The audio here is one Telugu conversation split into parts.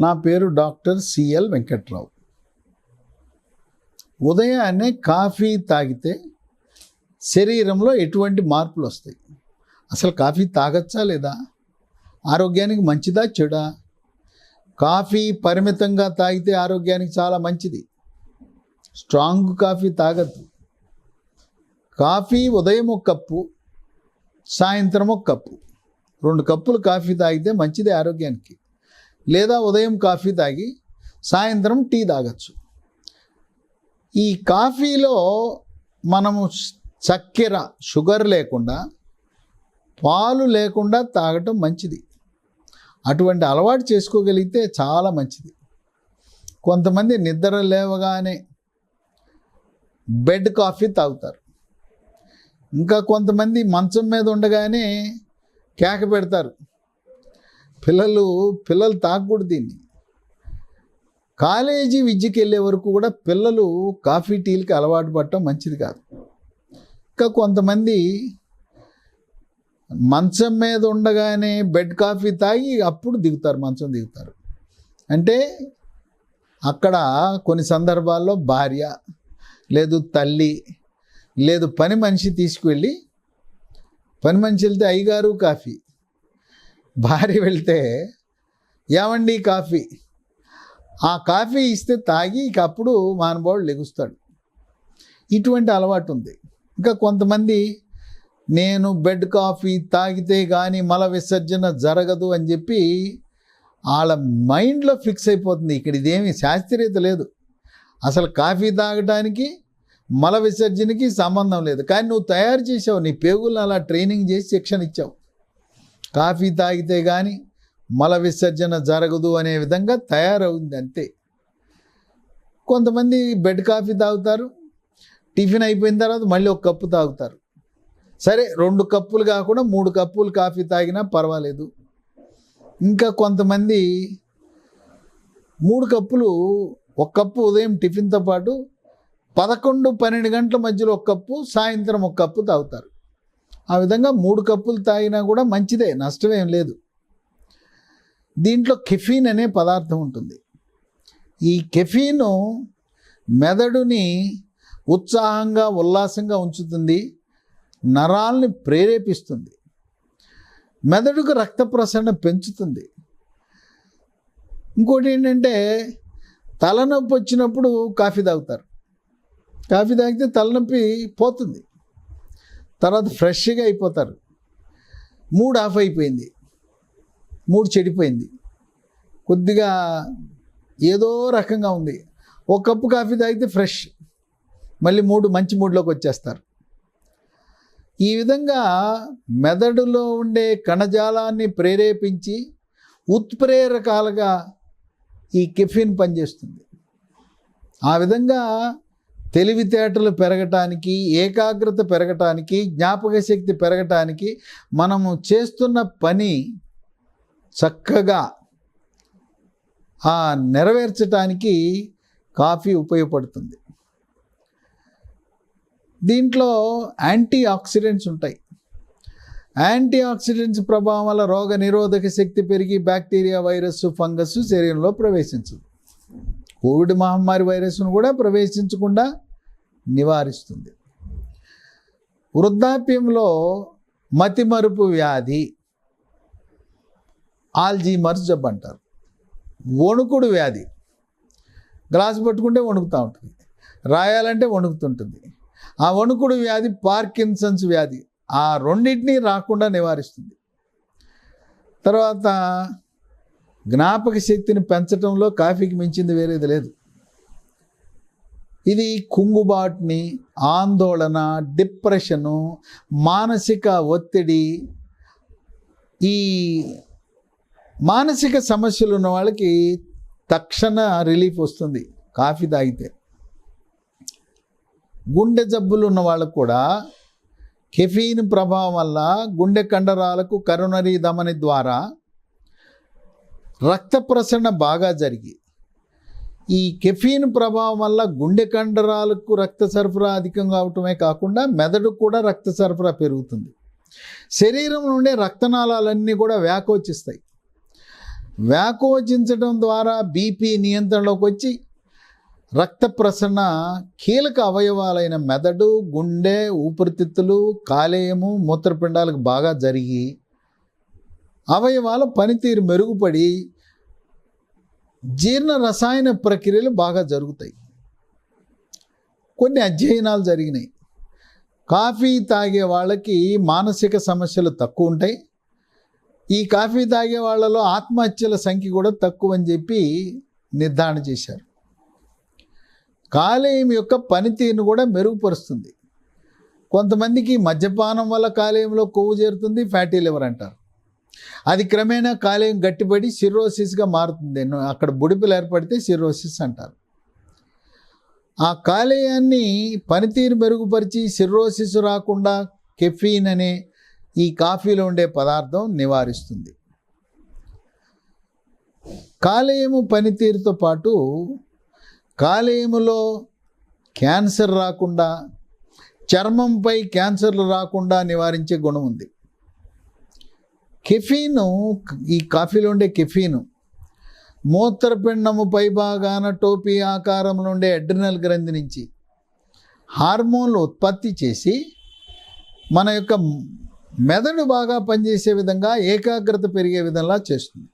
నా పేరు డాక్టర్ సిఎల్ వెంకట్రావు. ఉదయాన్నే కాఫీ తాగితే శరీరంలో ఎటువంటి మార్పులు వస్తాయి? అసలు కాఫీ తాగచ్చా లేదా? ఆరోగ్యానికి మంచిదా చెడా? కాఫీ పరిమితంగా తాగితే ఆరోగ్యానికి చాలా మంచిది. Strong coffee తాగద్దు. కాఫీ ఉదయం ఒక కప్పు సాయంత్రం ఒక కప్పు. రెండు కప్పులు కాఫీ తాగితే మంచిది ఆరోగ్యానికి. లేదా ఉదయం కాఫీ తాగి సాయంత్రం టీ తాగొచ్చు. ఈ కాఫీలో మనము చక్కెర షుగర్ లేకుండా పాలు లేకుండా తాగటం మంచిది. అటువంటి అలవాటు చేసుకోగలిగితే చాలా మంచిది. కొంతమంది నిద్ర లేవగానే బెడ్ కాఫీ తాగుతారు. ఇంకా కొంతమంది మంచం మీద ఉండగానే కేక పెడతారు. పిల్లలు పిల్లలు తాగకూడదు దీన్ని. కాలేజీ విద్యకి వెళ్ళే వరకు కూడా పిల్లలు కాఫీ టీలకి అలవాటు పడటం మంచిది కాదు. ఇంకా కొంతమంది మంచం మీద ఉండగానే బెడ్ కాఫీ తాగి అప్పుడు దిగుతారు మంచం దిగుతారు. అంటే అక్కడ కొన్ని సందర్భాల్లో భార్య లేదు తల్లి లేదు పని మనిషి తీసుకువెళ్ళి పని మనిషి వెళ్తే అయ్యగారు కాఫీ. భార్య వెళ్తే ఏమండి కాఫీ? ఆ కాఫీ ఇస్తే తాగి ఇక అప్పుడు మానవాడు లెగుస్తాడు. ఇటువంటి అలవాటు ఉంది ఇంకా కొంతమంది నేను బెడ్ కాఫీ తాగితే కానీ మల విసర్జన జరగదు అని చెప్పి వాళ్ళ మైండ్లో ఫిక్స్ అయిపోతుంది. ఇక్కడ ఇదేమి శాస్త్రీయత లేదు. అసలు కాఫీ తాగడానికి మల విసర్జనకి సంబంధం లేదు. కానీ నువ్వు తయారు చేసావు నీ పేగులను అలా ట్రైనింగ్ చేసి శిక్షణ ఇచ్చావు. కాఫీ తాగితే కానీ మల విసర్జన జరగదు అనే విధంగా తయారవుంది అంతే. కొంతమంది బెడ్ కాఫీ తాగుతారు టిఫిన్ అయిపోయిన తర్వాత మళ్ళీ ఒక కప్పు తాగుతారు. సరే రెండు కప్పులు కాకుండా మూడు కప్పులు కాఫీ తాగినా పర్వాలేదు. ఇంకా కొంతమంది మూడు కప్పులు ఒక కప్పు ఉదయం టిఫిన్తో పాటు పదకొండు పన్నెండు గంటల మధ్యలో ఒక కప్పు సాయంత్రం ఒక కప్పు తాగుతారు. ఆ విధంగా మూడు కప్పులు తాగినా కూడా మంచిదే నష్టమేం లేదు. దీంట్లో కెఫీన్ అనే పదార్థం ఉంటుంది. ఈ కెఫీను మెదడుని ఉత్సాహంగా ఉల్లాసంగా ఉంచుతుంది నరాల్ని ప్రేరేపిస్తుంది మెదడుకు రక్త ప్రసరణ పెంచుతుంది. ఇంకోటి ఏంటంటే తలనొప్పి వచ్చినప్పుడు కాఫీ తాగుతారు. కాఫీ తాగితే తలనొప్పి పోతుంది. తర్వాత ఫ్రెష్గా అయిపోతారు. మూడ్ ఆఫ్ అయిపోయింది. మూడ్ చెడిపోయింది. కొద్దిగా ఏదో రకంగా ఉంది. ఒక కప్పు కాఫీ తాగితే ఫ్రెష్. మళ్ళీ మూడు మంచి మూడ్లోకి వచ్చేస్తారు. ఈ విధంగా మెదడులో ఉండే కణజాలాన్ని ప్రేరేపించి ఉత్ప్రేరకాలుగా ఈ కెఫిన్ పనిచేస్తుంది. ఆ విధంగా తెలివితేటలు పెరగటానికి ఏకాగ్రత పెరగటానికి జ్ఞాపక శక్తి పెరగటానికి మనము చేస్తున్న పని చక్కగా ఆ నెరవేర్చటానికి కాఫీ ఉపయోగపడుతుంది. దీంట్లో యాంటీ ఆక్సిడెంట్స్ ఉంటాయి. యాంటీ ఆక్సిడెంట్స్ ప్రభావం వల్ల రోగ నిరోధక శక్తి పెరిగి బ్యాక్టీరియా వైరస్ ఫంగస్ శరీరంలో ప్రవేశించదు. కోవిడ్ మహమ్మారి వైరస్ను కూడా ప్రవేశించకుండా నివారిస్తుంది. వృద్ధాప్యంలో మతిమరుపు వ్యాధి ఆల్జీమర్స్ జబ్బు అంటారు. వణుకుడు వ్యాధి. గ్లాస్ పట్టుకుంటే వణుకుతూ ఉంటుంది. రాయాలంటే వణుకుతుంటుంది. ఆ వణుకుడు వ్యాధి పార్కిన్సన్స్ వ్యాధి. ఆ రెండింటినీ రాకుండా నివారిస్తుంది. తర్వాత జ్ఞాపక శక్తిని పెంచడంలో కాఫీకి మించింది వేరేది లేదు. ఇది కుంగుబాటుని ఆందోళన డిప్రెషను మానసిక ఒత్తిడి ఈ మానసిక సమస్యలు ఉన్న వాళ్ళకి తక్షణ రిలీఫ్ వస్తుంది కాఫీ తాగితే. గుండె జబ్బులు ఉన్న వాళ్ళకు కూడా కెఫీన్ ప్రభావం వల్ల గుండె కండరాలకు కరోనరీ ధమని ద్వారా రక్త ప్రసరణ బాగా జరిగి ఈ కెఫీన్ ప్రభావం వల్ల గుండె కండరాలకు రక్త సరఫరా అధికంగా అవటమే కాకుండా మెదడు కూడా రక్త సరఫరా పెరుగుతుంది. శరీరం నుండి రక్తనాళాలన్నీ కూడా వ్యాకోచిస్తాయి. వ్యాకోచించడం ద్వారా బీపీ నియంత్రణలోకి వచ్చి రక్త ప్రసరణ కీలక అవయవాలైన మెదడు గుండె ఊపిరితిత్తులు కాలేయము మూత్రపిండాలకు బాగా జరిగి అవయవాల పనితీరు మెరుగుపడి జీర్ణ రసాయన ప్రక్రియలు బాగా జరుగుతాయి. కొన్ని అధ్యయనాలు జరిగినాయి. కాఫీ తాగే వాళ్ళకి మానసిక సమస్యలు తక్కువ ఉంటాయి. ఈ కాఫీ తాగే వాళ్ళలో ఆత్మహత్యల సంఖ్య కూడా తక్కువ అని చెప్పి నిర్ధారణ చేశారు. కాలేయం యొక్క పనితీరును కూడా మెరుగుపరుస్తుంది. కొంతమందికి మద్యపానం వల్ల కాలేయంలో కొవ్వు చేరుతుంది ఫ్యాటీ లివర్ అంటారు. అది క్రమేణా కాలేయం గట్టిపడి సిర్రోసిస్గా మారుతుంది. అక్కడ బుడిపిలు ఏర్పడితే సిర్రోసిస్ అంటారు. ఆ కాలేయాన్ని పనితీరు మెరుగుపరిచి సిర్రోసిస్ రాకుండా కెఫీన్ అనే ఈ కాఫీలో ఉండే పదార్థం నివారిస్తుంది. కాలేయము పనితీరుతో పాటు కాలేయములో క్యాన్సర్ రాకుండా చర్మంపై క్యాన్సర్లు రాకుండా నివారించే గుణం ఉంది. కెఫీను ఈ కాఫీలో ఉండే కెఫీను మూత్రపిండము పైభాగాన టోపీ ఆకారంలో ఉండే అడ్రినల్ గ్రంథి నుంచి హార్మోన్లు ఉత్పత్తి చేసి మన యొక్క మెదడు బాగా పనిచేసే విధంగా ఏకాగ్రత పెరిగే విధంగా చేస్తుంది.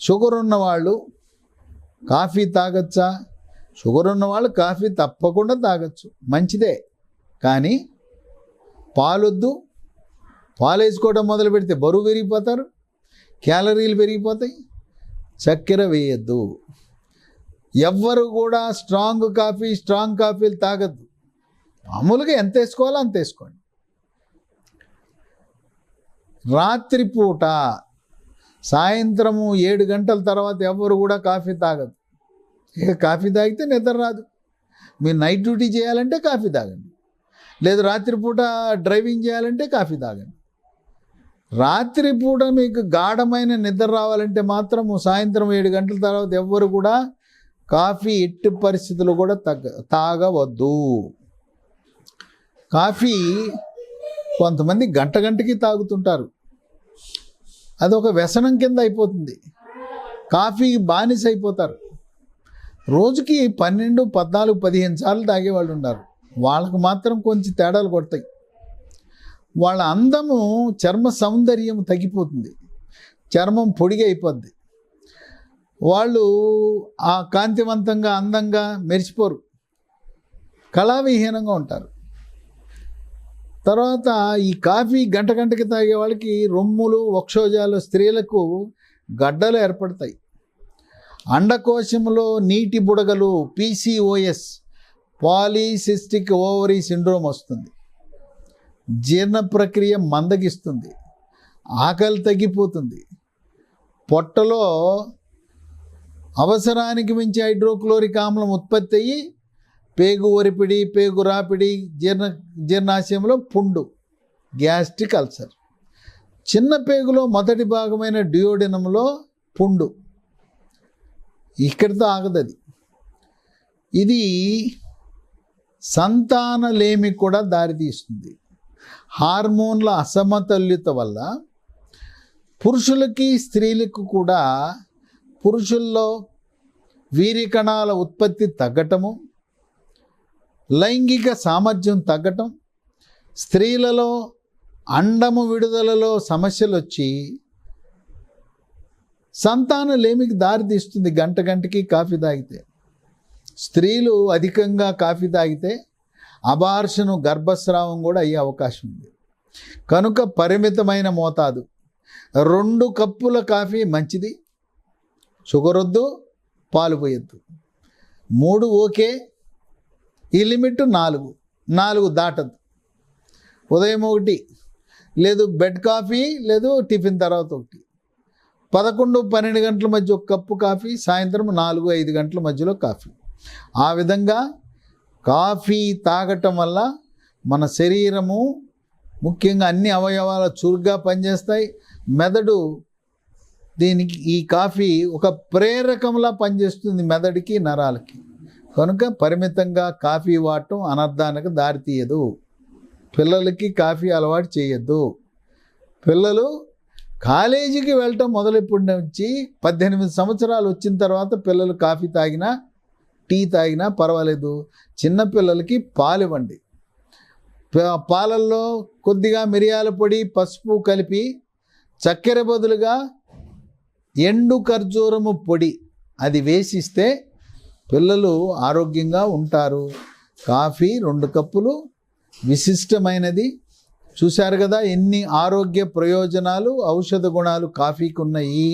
షుగర్ ఉన్నవాళ్ళు కాఫీ తాగొచ్చా? షుగర్ ఉన్నవాళ్ళు కాఫీ తప్పకుండా తాగచ్చు. మంచిదే. కానీ పాలొద్దు పాలేసుకోవడం మొదలు పెడితే బరువు పెరిగిపోతారు క్యాలరీలు పెరిగిపోతాయి. చక్కెర వేయద్దు. ఎవ్వరు కూడా స్ట్రాంగ్ కాఫీ స్ట్రాంగ్ కాఫీలు తాగద్దు. మామూలుగా ఎంత వేసుకోవాలో అంత వేసుకోండి. రాత్రిపూట సాయంత్రము ఏడు గంటల తర్వాత ఎవరు కూడా కాఫీ తాగదు ఇక కాఫీ తాగితే నిద్ర రాదు. మీరు నైట్ డ్యూటీ చేయాలంటే కాఫీ తాగండి. లేదు రాత్రిపూట డ్రైవింగ్ చేయాలంటే కాఫీ తాగండి. రాత్రిపూట మీకు గాఢమైన నిద్ర రావాలంటే మాత్రం సాయంత్రం ఏడు గంటల తర్వాత ఎవ్వరు కూడా కాఫీ ఎట్టి పరిస్థితులు కూడా తగ్గ తాగవద్దు. కాఫీ కొంతమంది గంట గంటకి తాగుతుంటారు. అదొక వ్యసనం కింద అయిపోతుంది. కాఫీ బానిస అయిపోతారు. రోజుకి పన్నెండు పద్నాలుగు పదిహేను సార్లు తాగేవాళ్ళు ఉన్నారు. వాళ్ళకు మాత్రం కొంచెం తేడాలు కొడతాయి. వాళ్ళ అందము చర్మ సౌందర్యం తగ్గిపోతుంది. చర్మం పొడిగా అయిపోద్ది వాళ్ళు ఆ కాంతివంతంగా అందంగా మెరిచిపోరు కళావిహీనంగా ఉంటారు. తర్వాత ఈ కాఫీ గంట గంటకి తాగే వాళ్ళకి రొమ్ములు వక్షోజాలు స్త్రీలకు గడ్డలు ఏర్పడతాయి. అండకోశంలో నీటి బుడగలు పీసీఓఎస్ పాలీసిస్టిక్ ఓవరీ సిండ్రోమ్ వస్తుంది. జీర్ణ ప్రక్రియ మందగిస్తుంది. ఆకలి తగ్గిపోతుంది. పొట్టలో అవసరానికి మించి హైడ్రోక్లోరిక్ ఆమ్లం ఉత్పత్తి అయ్యి పేగు ఒరిపిడి పేగు రాపిడి జీర్ణ జీర్ణాశయంలో పుండు గ్యాస్ట్రిక్ అల్సర్. చిన్న పేగులో మొదటి భాగమైన డియోడినంలో పుండు. ఇక్కడితో ఆగదది ఇది సంతానలేమి కూడా దారితీస్తుంది. హార్మోన్ల అసమతుల్యత వల్ల పురుషులకి స్త్రీలకు కూడా పురుషుల్లో వీరికణాల ఉత్పత్తి తగ్గటము లైంగిక సామర్థ్యం తగ్గటం స్త్రీలలో అండము విడుదలలో సమస్యలు వచ్చి సంతానలేమికి దారితీస్తుంది గంట గంటకి కాఫీ తాగితే. స్త్రీలు అధికంగా కాఫీ తాగితే అబార్షను గర్భస్రావం కూడా అయ్యే అవకాశం ఉంది. కనుక పరిమితమైన మోతాదు. రెండు కప్పుల కాఫీ మంచిది. షుగర్ వద్దు పాలు పోయొద్దు. మూడు ఓకే ఈ లిమిట్ నాలుగు. నాలుగు దాటద్దు. ఉదయం ఒకటి లేదు బెడ్ కాఫీ లేదు టిఫిన్ తర్వాత ఒకటి. పదకొండు పన్నెండు గంటల మధ్య ఒక కప్పు కాఫీ సాయంత్రం నాలుగు ఐదు గంటల మధ్యలో కాఫీ. ఆ విధంగా కాఫీ తాగటం వల్ల మన శరీరము ముఖ్యంగా అన్ని అవయవాలు చురుగ్గా పనిచేస్తాయి. మెదడు దీనికి ఈ కాఫీ ఒక ప్రేరకంలా పనిచేస్తుంది మెదడుకి నరాలకి. కనుక పరిమితంగా కాఫీ వాడటం అనర్థానికి దారితీయదు పిల్లలకి కాఫీ అలవాటు చేయొద్దు. పిల్లలు కాలేజీకి వెళ్ళటం మొదలెప్పటి నుంచి పద్దెనిమిది సంవత్సరాలు వచ్చిన తర్వాత పిల్లలు కాఫీ తాగినా టీ తాగినా పర్వాలేదు. చిన్నపిల్లలకి పాలు ఇవ్వండి ప- పాలల్లో కొద్దిగా మిరియాల పొడి పసుపు కలిపి చక్కెర బదులుగా ఎండు ఖర్జూరము పొడి అది వేసిస్తే పిల్లలు ఆరోగ్యంగా ఉంటారు. కాఫీ రెండు కప్పులు విశిష్టమైనది. చూశారు కదా ఎన్ని ఆరోగ్య ప్రయోజనాలు ఔషధ గుణాలు కాఫీకి ఉన్నాయి